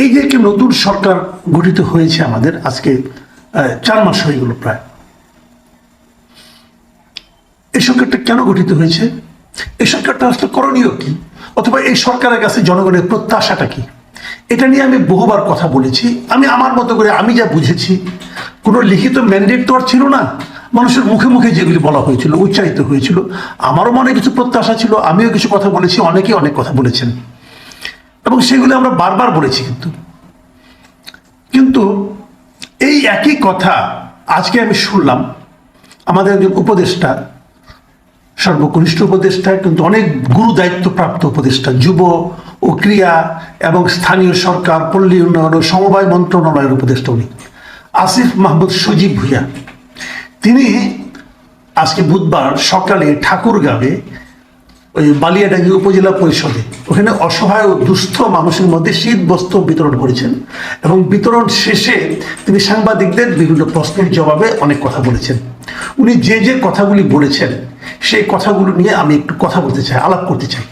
এই যে একটি নতুন সরকার গঠিত হয়েছে আমাদের, আজকে চার মাস হয়ে গেল প্রায়। এই সরকারটা কেন গঠিত হয়েছে? এই সরকারটা আসলে করণীয় কি? অথবা এই সরকারের কাছে জনগণের প্রত্যাশাটা কি? এটা নিয়ে আমি বহুবার কথা বলেছি। আমি আমার মতো করে আমি যা বুঝেছি, কোনো লিখিত ম্যান্ডেট তো আর ছিল না। মানুষের মুখে মুখে যেগুলি বলা হয়েছিল, উচ্চারিত হয়েছিল। আমারও মনে কিছু প্রত্যাশা ছিল, আমিও কিছু কথা বলেছি, অনেকেই অনেক কথা বলেছেন। এবং সেগুলি আমরা বারবার বলেছি কিন্তু। কিন্তু এই একই কথা আজকে আমি শুনলাম আমাদের একজন উপদেষ্টা, সর্বকনিষ্ঠ উপদেষ্টা, কিন্তু অনেক গুরু দায়িত্বপ্রাপ্ত উপদেষ্টা, যুব ও ক্রিয়া এবং স্থানীয় সরকার, পল্লী উন্নয়ন ও সমবায় মন্ত্রণালয়ের উপদেষ্টা উনি, আসিফ মাহমুদ সজীব ভুইয়া। তিনি আজকে বুধবার সকালে ঠাকুরগাঁবে ওই বালিয়াডাঙ্গি উপজেলা পরিষদে। ওখানে অসহায় ও দুস্থ মানুষের মধ্যে শীত বস্ত্র বিতরণ করেছেন এবং বিতরণ শেষে তিনি সাংবাদিকদের বিভিন্ন প্রশ্নের জবাবে অনেক কথা বলেছেন। উনি যে যে কথাগুলি বলেছেন, সেই কথাগুলো নিয়ে আমি একটু কথা বলতে চাই, আলাপ করতে চাই।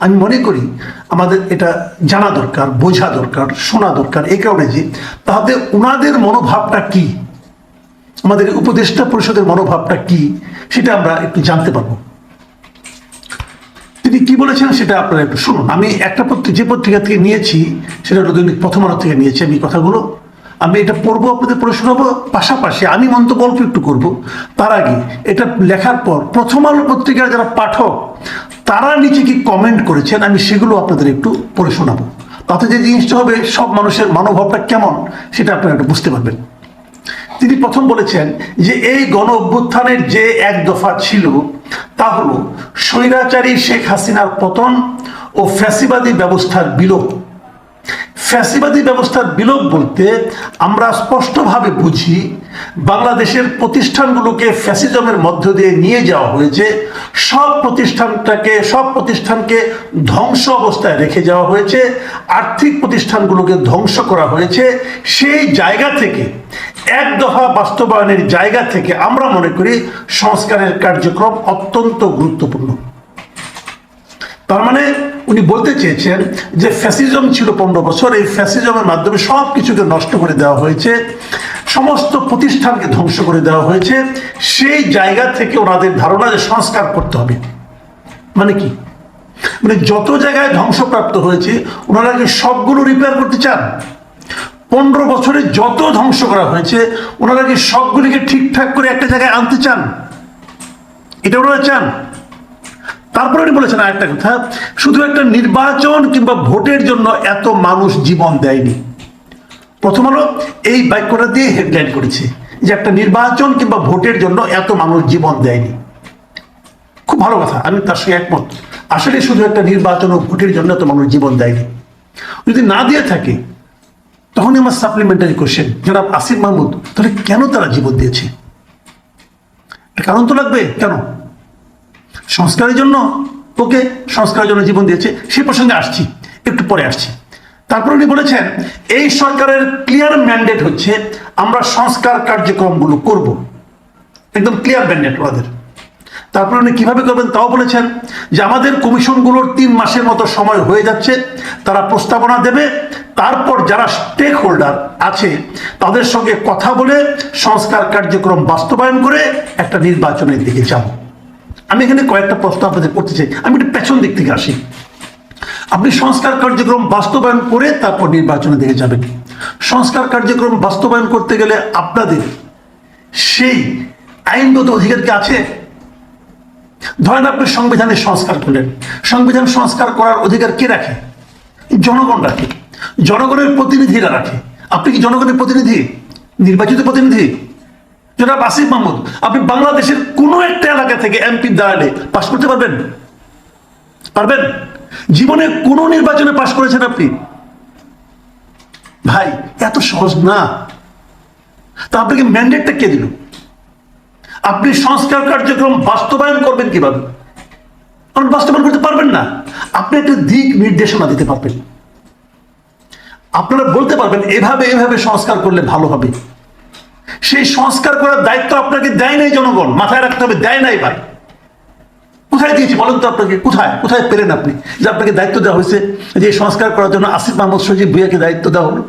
আমি মনে করি আমাদের এটা জানা দরকার, বোঝা দরকার, শোনা দরকার এই কারণে যে তাদের ওনাদের মনোভাবটা কি? আমাদের উপদেষ্টা পরিষদের মনোভাবটা কি? সেটা আমরা একটু জানতে পারব। তিনি কি বলেছেন সেটা আপনারা একটু শুনুন। আমি একটা পত্রিকা যে পত্রিকা থেকে নিয়েছি, সেটা হলো দৈনিক প্রথম আলো থেকে নিয়েছি আমি কথাগুলো। আমি এটা পড়ব, আপনাদের পড়ে শোনাবো, পাশাপাশি আমি মন্তব্য অল্প একটু করব। তার আগে, এটা লেখার পর প্রথম আলো পত্রিকার যারা পাঠক, তারা নিচে কি কমেন্ট করেছেন, আমি সেগুলো আপনাদের একটু পড়ে শোনাবো। তাতে যে জিনিসটা হবে, সব মানুষের মনোভাবটা কেমন, সেটা আপনারা একটু বুঝতে পারবেন। তিনি প্রথম বলেছেন যে এই গণ অভ্যুত্থানের যে এক দফা ছিল, তা হল স্বৈরাচারী শেখ হাসিনার পতন ও ফ্যাসিবাদী ব্যবস্থার বিলোপ। ফ্যাসিবাদী ব্যবস্থার বিলোপ বলতে আমরা স্পষ্টভাবে বুঝি বাংলাদেশের প্রতিষ্ঠানগুলোকে ফ্যাসিজমের মধ্য দিয়ে নিয়ে যাওয়া হয়েছে। সব প্রতিষ্ঠানটাকে, সব প্রতিষ্ঠানকে ধ্বংস অবস্থায় রেখে যাওয়া হয়েছে। আর্থিক প্রতিষ্ঠানগুলোকে ধ্বংস করা হয়েছে। সেই জায়গা থেকে, এক দফা বাস্তবায়নের জায়গা থেকে আমরা মনে করি সংস্কারের কার্যক্রম অত্যন্ত গুরুত্বপূর্ণ। তার মানে উনি বলতে চেয়েছেন যে ফ্যাসিজম ছিল পনেরো বছর, এই ফ্যাসিজমের মাধ্যমে সব কিছুকে নষ্ট করে দেওয়া হয়েছে, সমস্ত প্রতিষ্ঠানকে ধ্বংস করে দেওয়া হয়েছে, সেই জায়গা থেকে ওনাদের ধারণা যে সংস্কার করতে হবে। মানে কি? মানে যত জায়গায় ধ্বংসপ্রাপ্ত হয়েছে, ওনারা কি সবগুলো রিপেয়ার করতে চান? পনেরো বছরে যত ধ্বংস করা হয়েছে, ওনারা কি সবগুলিকে ঠিকঠাক করে একটা জায়গায় আনতে চান? এটা ওনারা চান। তারপরে উনি বলেছেন আরেকটা কথা, শুধু একটা নির্বাচন কিংবা ভোটের জন্য এত মানুষ জীবন দেয়নি। প্রথম আলো, এই বাক্যটা দিয়ে হেডলাইন করেছে যে একটা নির্বাচন কিংবা ভোটের জন্য এত মানুষ জীবন দেয়নি। খুব ভালো কথা, আমি তার সঙ্গে একমত। আসলে শুধু একটা নির্বাচন ও ভোটের জন্য এত মানুষ জীবন দেয়নি। যদি না দিয়ে থাকে, তখনই আমার সাপ্লিমেন্টারি কোশ্চেন যারা আসিফ মাহমুদ, তাহলে কেন তারা জীবন দিয়েছে? কারণ তো লাগবে, কেন? সংস্কারের জন্য ওকে সংস্কারের জন্য জীবন দিয়েছে, সে প্রসঙ্গে আসছি, একটু পরে আসছি। তারপর উনি বলেছেন, এই সরকারের ক্লিয়ার ম্যান্ডেট হচ্ছে আমরা সংস্কার কার্যক্রমগুলো করব। একদম ক্লিয়ার ম্যান্ডেট ওদের তারপর উনি কীভাবে করবেন তাও বলেছেন যে আমাদের কমিশনগুলোর তিন মাসের মতো সময় হয়ে যাচ্ছে, তারা প্রস্তাবনা দেবে, তারপর যারা স্টেক হোল্ডার আছে, তাদের সঙ্গে কথা বলে সংস্কার কার্যক্রম বাস্তবায়ন করে একটা নির্বাচনের দিকে যাব। আমি এখানে কয়েকটা প্রশ্ন আপনাদের করতে চাই। আমি একটু পেছন দিক থেকে আসি। আপনি সংস্কার কার্যক্রম বাস্তবায়ন করে তারপর নির্বাচনের দিকে যাবেন। সংস্কার কার্যক্রম বাস্তবায়ন করতে গেলে আপনাদের সেই আইনগত অধিকার কি আছে? ধরেন আপনি সংবিধানের সংস্কার করলেন। সংবিধান সংস্কার করার অধিকার কে রাখে? জনগণ রাখে। জনগণের প্রতিনিধিরা রাখে। আপনি কি জনগণের প্রতিনিধি? নির্বাচিত প্রতিনিধি? জনাব আসিফ মাহমুদ, আপনি বাংলাদেশের কোনো একটা এলাকা থেকে এমপি দাঁড়ালে পাশ করতে পারবেন? পারবেন? জীবনে কোন নির্বাচনে পাশ করেছেন আপনি? ভাই, এত সহজ না। তা আপনাকে ম্যান্ডেটটা কে দিল? আপনি সংস্কার কার্যক্রম বাস্তবায়ন করবেন কীভাবে? আপনি বাস্তবায়ন করতে পারবেন না। আপনি একটা দিক নির্দেশনা দিতে পারবেন। আপনারা বলতে পারবেন, এভাবে এভাবে সংস্কার করলে ভালো হবে। সেই সংস্কার করার দায়িত্ব আপনাকে দেয় নাই জনগণ, মাথায় রাখতে হবে, দেয় নাই ভাই। কোথায় দিয়েছি বলেন তো আপনাকে, কোথায়? কোথায় পেলেন আপনি? যে আপনাকে দায়িত্ব দেওয়া হয়েছে, যে সংস্কার করার জন্য আসিফ মাহমুদ সজিব ভুইয়াকে দায়িত্ব দেওয়া হলো।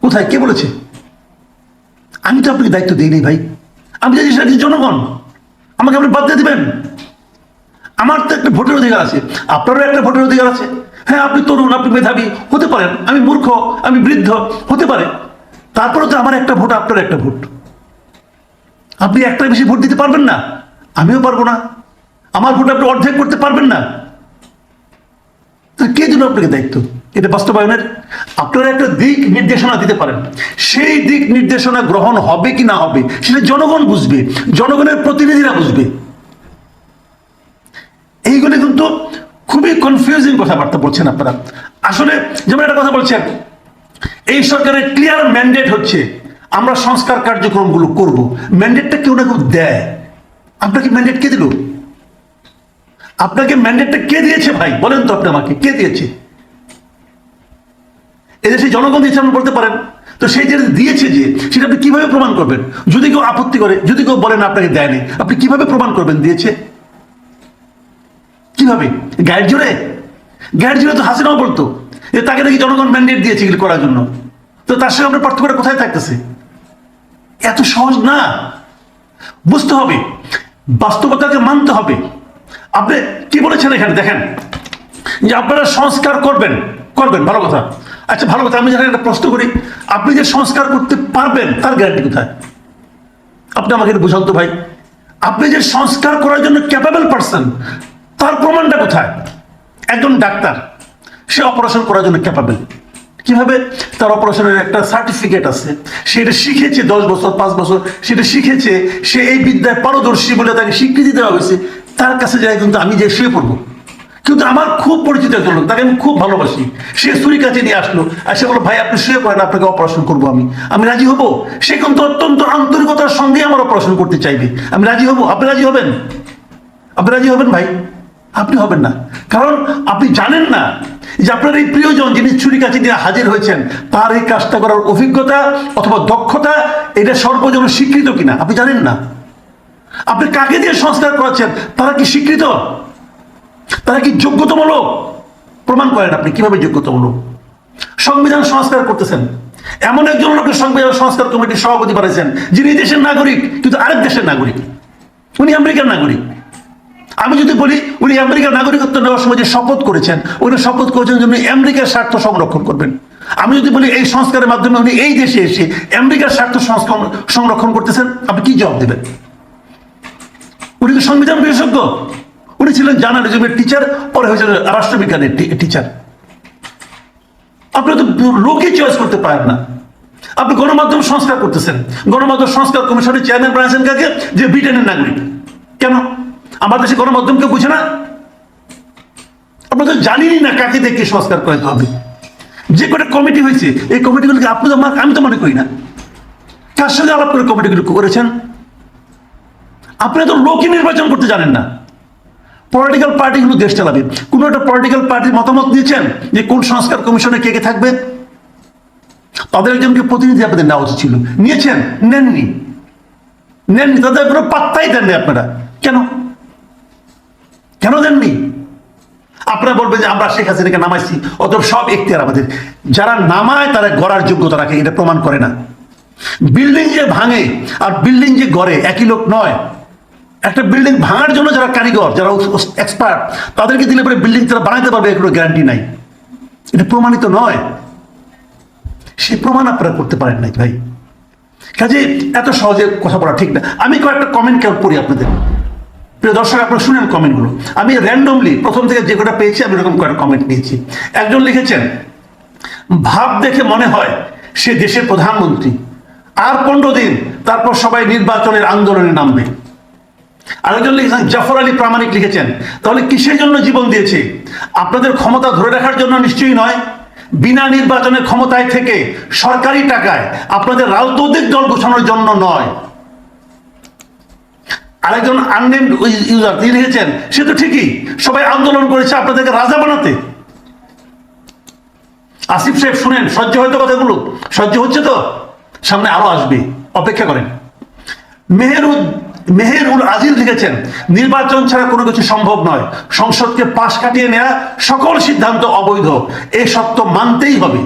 কোথায়? কে বলেছে? আমি তো আপনাকে দায়িত্ব দিইনি ভাই। আমি জানি সেটা জনগণ। আমাকে আপনি বাদ দিয়ে দেবেন। আমার তো একটা ভোটের অধিকার আছে। আপনারও একটা ভোটের অধিকার আছে। হ্যাঁ আপনি তরুণ, আপনি মেধাবী, হতে পারেন। আমি মূর্খ, আমি বৃদ্ধ, হতে পারে। তারপরে তো আমার একটা ভোট, আপনার একটা ভোট। আপনি একটা বেশি ভোট দিতে পারবেন না। আমিও পারব না। আমার ভোট আপনি অর্ধেক করতে পারবেন না। কে জন্য আপনাকে দায়িত্ব? এটা বাস্তবায়নের। আপনারা একটা দিক নির্দেশনা দিতে পারেন। সেই দিক নির্দেশনা গ্রহণ হবে কি না হবে, সেটা জনগণ বুঝবে, জনগণের প্রতিনিধিরা বুঝবে। এইগুলো কিন্তু খুবই কনফিউজিং কথাবার্তা বলছেন আপনারা। আসলে যেমন একটা কথা বলছেন এই সরকারের ক্লিয়ার ম্যান্ডেট হচ্ছে, আমরা সংস্কার কার্যক্রমগুলো করব। ম্যান্ডেটটা কেউ না কেউ দেয়। আপনাকে ম্যান্ডেট কে দিল? আপনাকে ম্যান্ডেটটা কে দিয়েছে ভাই? বলেন তো আপনি আমাকে, কে দিয়েছে? এদেশে জনগণ দিয়েছে, আপনি বলতে পারেন। তো সেই যে দিয়েছে যে, সেটা আপনি কীভাবে প্রমাণ করবেন? যদি কেউ আপত্তি করে, যদি কেউ বলেন আপনাকে দেয়নি, আপনি কীভাবে প্রমাণ করবেন দিয়েছে? কীভাবে? গায়ের জোরে? গায়ের জোরে তো হাসিনাও বলতো। যে তাকে নাকি জনগণ ম্যান্ডেট দিয়েছে এগুলো করার জন্য। তো তার সঙ্গে আপনার পার্থক্যটা কোথায় থাকতেছে? এত সহজ না। বুঝতে হবে, বাস্তবতাকে মানতে হবে। আপনি কি বলেছেন এখানে? দেখেন, যে আপনারা সংস্কার করবেন করবেন, ভালো কথা। আচ্ছা ভালো কথা, আমি যখন একটা প্রশ্ন করি, আপনি যে সংস্কার করতে পারবেন, তার গ্যারান্টি কোথায়? আপনি আমাকে বুঝান তো ভাই। আপনি যে সংস্কার করার জন্য ক্যাপাবল পারসন তার প্রমাণটা কোথায়? একজন ডাক্তার। সে অপারেশন করার জন্য ক্যাপাবল কীভাবে? তার অপারেশনের একটা সার্টিফিকেট আছে। সেটা শিখেছে দশ বছর, পাঁচ বছর। সেটা শিখেছে, সে এই বিদ্যায় পারদর্শী বলে তাকে স্বীকৃতি দেওয়া হয়েছে। তার কাছে যায় কিন্তু আমি যে শুয়ে পড়ব। কিন্তু আমার খুব পরিচিত একজন লোক, তাকে আমি খুব ভালোবাসি। সে ছুরি কাছে নিয়ে আসলো আর সে বলল, ভাই, আপনি শুয়ে পড়েন, আপনাকে অপারেশন করব আমি। আমি রাজি হব? সে কিন্তু অত্যন্ত আন্তরিকতার সঙ্গে আমার অপারেশন করতে চাইবে। আমি রাজি হব? আপনি রাজি হবেন? আপনি রাজি হবেন ভাই? আপনি হবেন না। কারণ আপনি জানেন না যে আপনার এই প্রিয়জন যিনি ছুরি কাছে নিয়ে হাজির হয়েছেন, তার এই কাজটা করার অভিজ্ঞতা অথবা দক্ষতা এটা সর্বজন স্বীকৃত কিনা? আপনি জানেন না। আপনি কাকে দিয়ে সংস্কার করাচ্ছেন? তারা কি স্বীকৃত? তারা কি যোগ্যতামূলক প্রমাণ করেন আপনি কীভাবে যোগ্যতামূলক সংবিধান সংস্কার করতেছেন। এমন একজন লোকের সংবিধান সংস্কার কমিটির সভাপতি বানাইছেন যিনি দেশের নাগরিক, কিন্তু আরেক দেশের নাগরিক। উনি আমেরিকার নাগরিক। আমি যদি বলি, উনি আমেরিকার নাগরিকত্ব নেওয়ার সময় যে শপথ করেছেন, উনি শপথ করেছেন যে উনি আমেরিকার স্বার্থ সংরক্ষণ করবেন। আমি যদি বলি, এই সংস্কারের মাধ্যমে উনি এই দেশে এসে আমেরিকার স্বার্থ সংরক্ষণ করতেছেন, আপনি কি জবাব দেবেন? উনি তো সংবিধান বিশেষজ্ঞ। উনি ছিলেন জার্নালিজমের টিচার পরে হয়েছিলেন রাষ্ট্রবিজ্ঞানের টিচার আপনি তো লোকই চয়েস করতে পারেন না। আপনি গণমাধ্যম সংস্কার করতেছেন। গণমাধ্যম সংস্কার কমিশনের চেয়ারম্যান বানিয়েছেন কাকে যে ব্রিটেনের নাগরিক। কেন? আমার দেশে গণমাধ্যমকে বুঝে না? আমরা তো জানিনি না কাকে দেখে সংস্কার করাতে হবে। যে কটা কমিটি হয়েছে, এই কমিটিগুলোকে আপনি তো আমি তো মনে করি না। কার সঙ্গে আলাপ করে কমিটিগুলো করেছেন? আপনি তো লোকই নির্বাচন করতে জানেন না। পলিটিক্যাল পার্টিগুলো দেশ চালাবে। কোনো একটা পলিটিক্যাল পার্টির মতামত দিয়েছেন যে কোন সংস্কার কমিশনে কে কে থাকবে? তাদের একজনকে প্রতিনিধি আপনাদের নেওয়া উচিত ছিল। নিয়েছেন? নেননি। নেননি। তাদের কোনো পাত্তাই দেননি আপনারা। কেন দেননি আপনারা বলবেন যে আমরা শেখ হাসিনাকে নামাইছি অত সব এখতিয়ার আমাদের। যারা নামায়, তারা গড়ার যোগ্যতা রাখে, এটা প্রমাণ করে না। বিল্ডিং যে ভাঙে আর বিল্ডিং যে গড়ে, একই লোক নয়। একটা বিল্ডিং ভাঙার জন্য যারা কারিগর, যারা এক্সপার্ট তাদেরকে দিলে পরে বিল্ডিং তারা বানাইতে পারবে কোনো গ্যারান্টি নাই। এটা প্রমাণিত নয়। সে প্রমাণ আপনারা করতে পারেন নাই ভাই। কাজে এত সহজে কথা বলা ঠিক না। আমি কয়েকটা কমেন্ট কেউ পড়ি আপনাদের। প্রিয় দর্শক, আপনারা শুনেন কমেন্টগুলো। আমি র্যান্ডমলি প্রথম থেকে যে কটা পেয়েছি, আমি এরকম কয়েকটা কমেন্ট নিয়েছি একজন লিখেছেন, ভাব দেখে মনে হয় সে দেশের প্রধানমন্ত্রী। আর পনেরো দিন তারপর সবাই নির্বাচনের আন্দোলনে নামবে। আরেকজন লিখেছেন, জাফর আলী প্রামাণিক লিখেছেন, তাহলে কিসের জন্য জীবন দিয়েছে? আপনাদের ক্ষমতা ধরে রাখার জন্য নিশ্চয়ই নয়। বিনা নির্বাচনের ক্ষমতায় থেকে সরকারি টাকায় আপনাদের রাজনৈতিক দল ঘোষণার জন্য নয়। আরেকজন আননেম ইউজার তিনি লিখেছেন সে তো ঠিকই। সবাই আন্দোলন করেছে আপনাদেরকে রাজা বানাতে। আসিফ সাহেব, শুনেন, সহ্য হয়তো কথাগুলো। সহ্য হচ্ছে তো? সামনে আরও আসবে। অপেক্ষা করেন। মেহেরুদ মেহের উল আজিজ লিখেছেন, নির্বাচন ছাড়া কোনো কিছু সম্ভব নয়। সংসদকে পাশ কাটিয়ে নেওয়া সকল সিদ্ধান্ত অবৈধ। এই সত্য মানতেই হবে।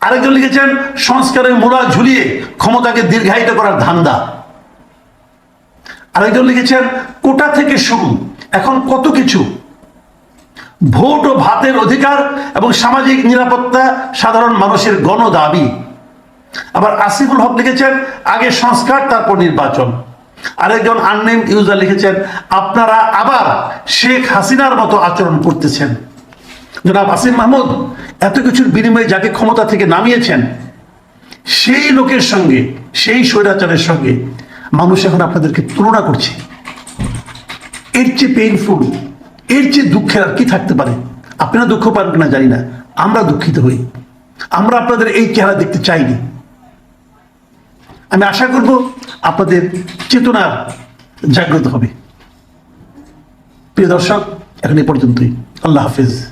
আরেকজন লিখেছেন, সংস্কারের মূলা ঝুলিয়ে ক্ষমতাকে দীর্ঘায়িত করার ধান্দা। আরেকজন লিখেছেন, কোটা থেকে শুরু, এখন কত কিছু? ভোট ও ভাতের অধিকার এবং সামাজিক নিরাপত্তা সাধারণ মানুষের গণ দাবি আবার আসিফুল হক লিখেছেন, আগে সংস্কার, তারপর নির্বাচন। আরেকজন আননেম ইউজার লিখেছেন, আপনারা আবার শেখ হাসিনার মতো আচরণ করতেছেন। জনাব আসিফ মাহমুদ, এত কিছুর বিনিময়ে যাকে ক্ষমতা থেকে নামিয়েছেন, সেই লোকের সঙ্গে, সেই স্বৈরাচারের সঙ্গে মানুষ এখন আপনাদেরকে তুলনা করছে। এর চেয়ে পেইনফুল এর চেয়ে দুঃখের আর কি থাকতে পারে? আপনারা দুঃখ পান কিনা জানি না। আমরা দুঃখিত হই। আমরা আপনাদের এই চেহারা দেখতে চাইনি। আমি আশা করব আপনাদের চেতনা জাগ্রত হবে। প্রিয় দর্শক, এখন এই পর্যন্তই। আল্লাহ হাফিজ।